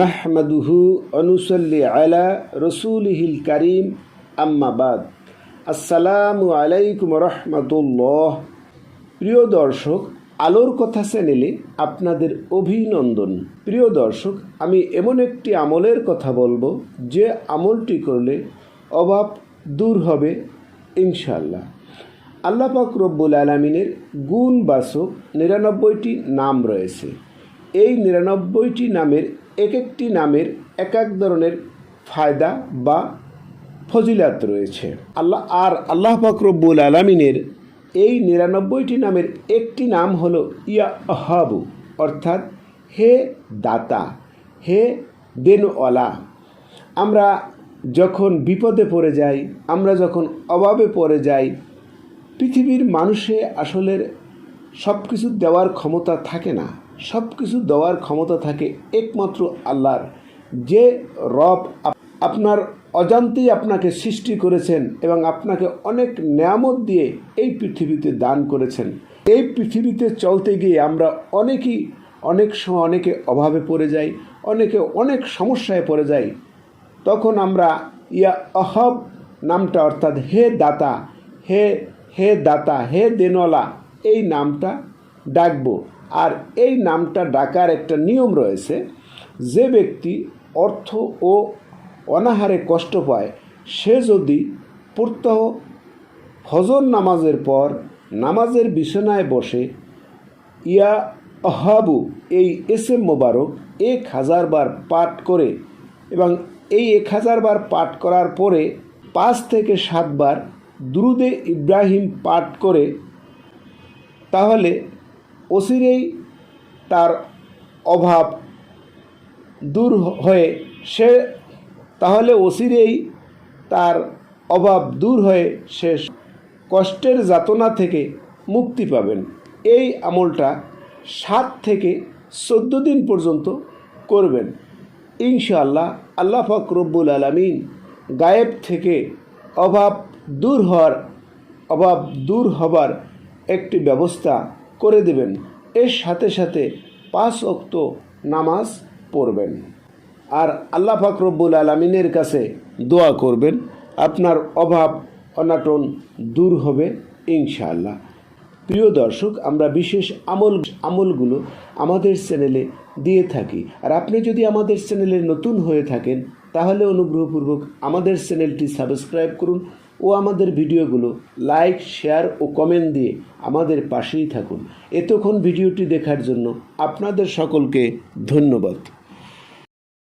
নাহমাদুহু অনুসল্লি আলা রসুলহিল করিম আম্মাবাদ আসসালামু আলাইকুম রহমতুল্লাহ। প্রিয় দর্শক, আলোর কথা চ্যানেলে আপনাদের অভিনন্দন। প্রিয় দর্শক, আমি এমন একটি আমলের কথা বলব, যে আমলটি করলে অভাব দূর হবে ইনশাল্লাহ আল্লাহ পাক রব্বুল আলমিনের গুণবাচক নিরানব্বইটি নাম রয়েছে। এই নিরানব্বইটি নামের এক একটি নামের এক এক ধরনের ফায়দা বা ফজিলাত রয়েছে। আল্লাহ, আর আল্লাহ পাক রব্বুল আলমিনের এই নিরানব্বইটি নামের একটি নাম হলো ইয়া আহাবু অর্থাৎ হে দাতা, হে দেনওয়ালা। আমরা যখন বিপদে পড়ে যাই, আমরা যখন অভাবে পড়ে যাই, পৃথিবীর মানুষে আসলে সব কিছু দেওয়ার ক্ষমতা থাকে না। সব কিছু দেওয়ার ক্ষমতা থাকে একমাত্র আল্লাহর। যে রব আপনার অজান্তেই আপনাকে সৃষ্টি করেছেন এবং আপনাকে অনেক নিয়ামত দিয়ে এই পৃথিবীতে দান করেছেন। এই পৃথিবীতে চলতে গিয়ে আমরা অনেকেই অনেক সময় অনেকে অভাবে পড়ে যাই, অনেকে অনেক সমস্যায় পড়ে যাই। তখন আমরা ইয়া অহব নামটা অর্থাৎ হে দাতা, হে হে দাতা, হে দেনওয়ালা, এই নামটা ডাকবো। আর এই নামটা ডাকার একটা নিয়ম রয়েছে, যে ব্যক্তি অর্থ ও অনাহারে কষ্ট পায়, সে যদি প্রত্যহ ফজর নামাজের পর নামাজের বিছানায় বসে, ইয়া আহাবু, এই এস এম মোবারক এক হাজার বার পাঠ করে এবং এই এক হাজার বার পাঠ করার পরে পাঁচ থেকে সাতবার দুরুদে ইব্রাহিম পাঠ করে, তাহলে অচিরেই তার অভাব দূর হয়ে সে, তাহলে অচিরেই তার অভাব দূর হয়ে সে কষ্টের যাতনা থেকে মুক্তি পাবেন। এই আমলটা সাত থেকে চোদ্দ দিন পর্যন্ত করবেন। ইনশাআল্লাহ আল্লাহ পাক রব্বুল আলমিন গায়েব থেকে অভাব দূর হওয়ার, অভাব দূর হবার একটি ব্যবস্থা করে দেবেন। এর সাথে সাথে পাঁচ অক্ত নামাজ পড়বেন। আর আল্লাহ পাক রব্বুল আলমিনের কাছে দোয়া করবেন, আপনার অভাব, অনাটন দূর হবে ইনশাআল্লাহ। প্রিয় দর্শক, আমরা বিশেষ আমল, আমলগুলো আমাদের চ্যানেলে দিয়ে থাকি। আর আপনি যদি আমাদের চ্যানেলে নতুন হয়ে থাকেন, তাহলে অনুগ্রহপূর্বক আমাদের চ্যানেলটি সাবস্ক্রাইব করুন ও আমাদের ভিডিওগুলো লাইক, শেয়ার ও কমেন্ট দিয়ে আমাদের পাশেই থাকুন। এতক্ষণ ভিডিওটি দেখার জন্য আপনাদের সকলকে ধন্যবাদ।